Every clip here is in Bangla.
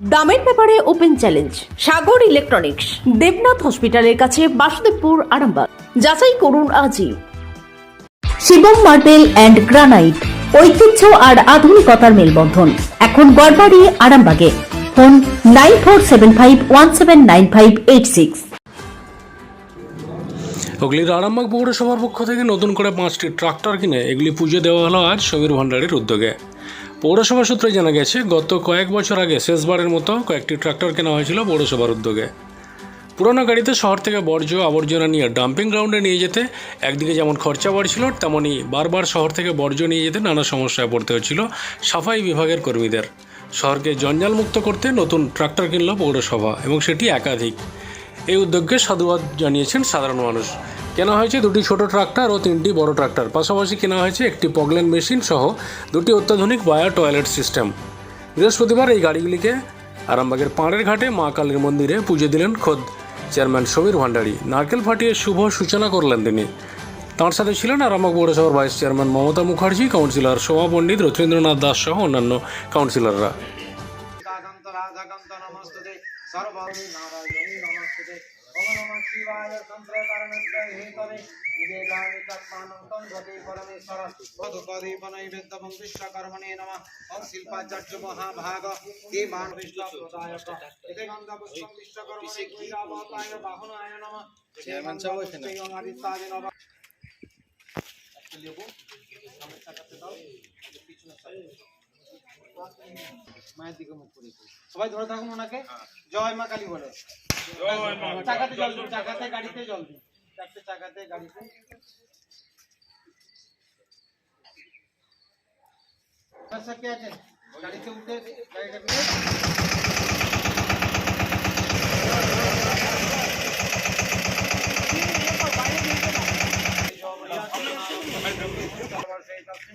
দামের ব্যাপারে open challenge, Sagar electronics, Debnath হসপিটালের কাছে বাসুদেবপুর, আরামবাগ। যাচাই করুন আজই। শিবম মার্বেল অ্যান্ড গ্রানাইট, ঐতিহ্য আর আধুনিকতার মেলবন্ধন। এখন গড়বাড়ি, আরামবাগে। Phone nine four seven five one seven nine five eight six. হুগলির আরামবাগ পৌরসভার পক্ষ থেকে নতুন করে পাঁচটি ট্রাক্টর কিনে এগুলি পুজো দেওয়া হলো আজ সমীর ভান্ডারের উদ্যোগে। পৌরসভা সূত্রে জানা গেছে, গত কয়েক বছর আগে শেষবারের মতো কয়েকটি ট্রাক্টর কেনা হয়েছিল পৌরসভার উদ্যোগে। পুরোনো গাড়িতে শহর থেকে বর্জ্য আবর্জনা নিয়ে ডাম্পিং গ্রাউন্ডে নিয়ে যেতে একদিকে যেমন খরচা বাড়ছিল তেমনই বারবার শহর থেকে বর্জ্য নিয়ে যেতে নানা সমস্যায় পড়তে হচ্ছিল সাফাই বিভাগের কর্মীদের। শহরকে জঞ্জাল মুক্ত করতে নতুন ট্রাক্টর কিনল পৌরসভা এবং সেটি একাধিক। এই উদ্যোগকে সাধুবাদ জানিয়েছেন সাধারণ মানুষ। কেনা হয়েছে দুটি ছোট ট্রাক্টর ও তিনটি বড় ট্রাক্টর। পাশাপাশি কেনা হয়েছে একটি পগলেন মেশিন সহ দুটি অত্যাধুনিক বায়ো টয়লেট সিস্টেম বৃহস্পতিবার এই গাড়িগুলিকে আরামবাগের পাড়ের ঘাটে মা কালীর মন্দিরে পুজো দিলেন খোদ চেয়ারম্যান সমীর ভান্ডারী। নারকেল ফাটিয়ে শুভ সূচনা করলেন তিনি। তাঁর সাথে ছিলেন আরামবাগ পৌরসভার vice chairman Mamata Mukherjee councillor Shobha Pandit, Rathindranath Das সহ অন্যান্য কাউন্সিলররা নমস্তুতে ওম নমঃ শিবায় তন্ত্রকরণস্য হেতবে বিবেকানি তৎমাनं তং ভজে পরমেশ্বর পদুপদীপ নৈবেদ্যমং বিশ্বকর্মণে নমঃ ওম শিল্পাচার্য মহাভাগ দেবান বিষ্ণুপ্রদায়ক এতে গন্ধ পুষ্পম বিশ্বকর্মণে কুইরাবতায় বাহনায় নমঃ চেয়ারম্যান সাহেব এখানে আদিত্যায় লেবু সামনে চাকাতে দাও পিছনে সাইড মায়ের দিকে মুখ করে সবাই ধরে থাকুন ওনাকে। জয় মা কালী বলে। চাকাতে জল দিন, চাকাতে গাড়িতে জল দিন। চারটে চাকাতে গাড়িতে। আছেন গাড়িতে উঠে, গাড়িটা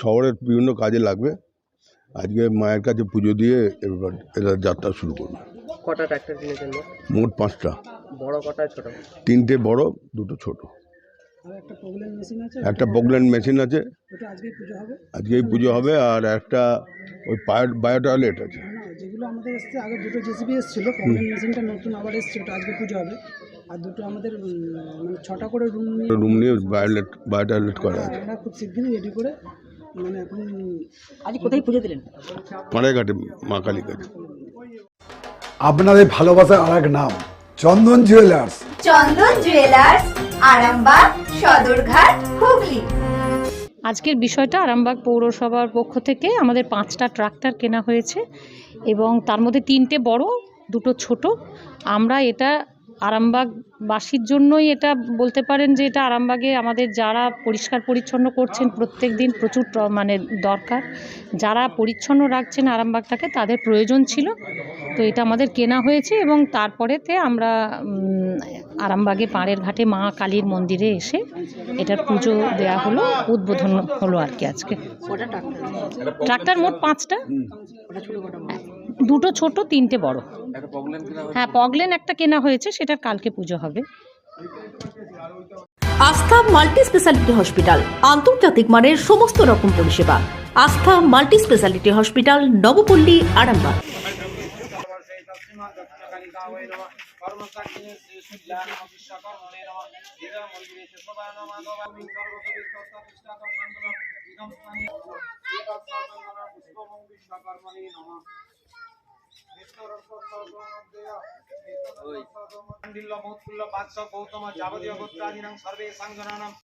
শহরের বিভিন্ন কাজে লাগবে। আজকে মায়ের কাছে পুজো দিয়ে এবার এরা যাত্রা শুরু করবে। কটা ট্রাক্টর কিনেছেন মোট? মোট পাঁচটা। বড় কটা ছোট? তিনটে বড় দুটো ছোট। একটা বগল্যান্ড মেশিন আছে? আজকেই পুজো হবে? আর একটা ওই বায়ো টয়লেট আছে। যেগুলো আমাদের এসছে আগে দুটো জেসিবি এসেছিল মেশিনটা নতুন আবার এসছে ওটা আজকে পুজো হবে। আর দুটো আমাদের মানে ছটা করে রুম নিয়ে রুম নিয়ে বায়োলেট বায়ো টয়লেট করা আছে। খুব শীঘ্রই রেডি করে মানে এখন আজ কোথায় পুজো দিলেন? পাড়ায় মা কালী আপনাদের ভালোবাসার আর এক নাম চন্দন জুয়েলার্স চন্দন জুয়েলার্স আরামবাগ সদরঘাট হুগলি। আজকের বিষয়টা আরামবাগ পৌরসভার পক্ষ থেকে আমাদের পাঁচটা ট্রাক্টর কেনা হয়েছে এবং তার মধ্যে তিনটে বড় দুটো ছোট। আমরা এটা আরামবাগবাসীর জন্যই এটা বলতে পারেন যে এটা আরামবাগে আমাদের যারা পরিষ্কার পরিচ্ছন্ন করছেন প্রত্যেক দিন প্রচুর মানে দরকার। যারা পরিচ্ছন্ন রাখছেন আরামবাগটাকে তাদের প্রয়োজন ছিল। তো এটা আমাদের কেনা হয়েছে এবং তারপরেতে আমরা আরামবাগে পাড়ের ঘাটে মা কালীর মন্দিরে এসে এটার পুজো দেয়া হলো উদ্বোধন হলো আর কি আজকে। ট্রাক্টর? মোট পাঁচটা। দুটো ছোট তিনটে বড়। হ্যাঁ পগলেন একটা কেনা হয়েছে সেটার কালকে পুজো হবে। আস্থা মাল্টি স্পেশালিটি হসপিটাল আন্তর্জাতিক মানের সমস্ত রকম পরিষেবা। Astha multi speciality hospital Nabapalli Arambagh.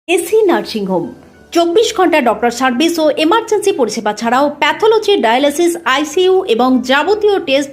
AC nursing home চব্বিশ ঘণ্টা ডক্টর সার্ভিস ও এমার্জেন্সি পরিষেবা ছাড়াও প্যাথোলজি ডায়ালিসিস, আইসিইউ এবং যাবতীয় টেস্ট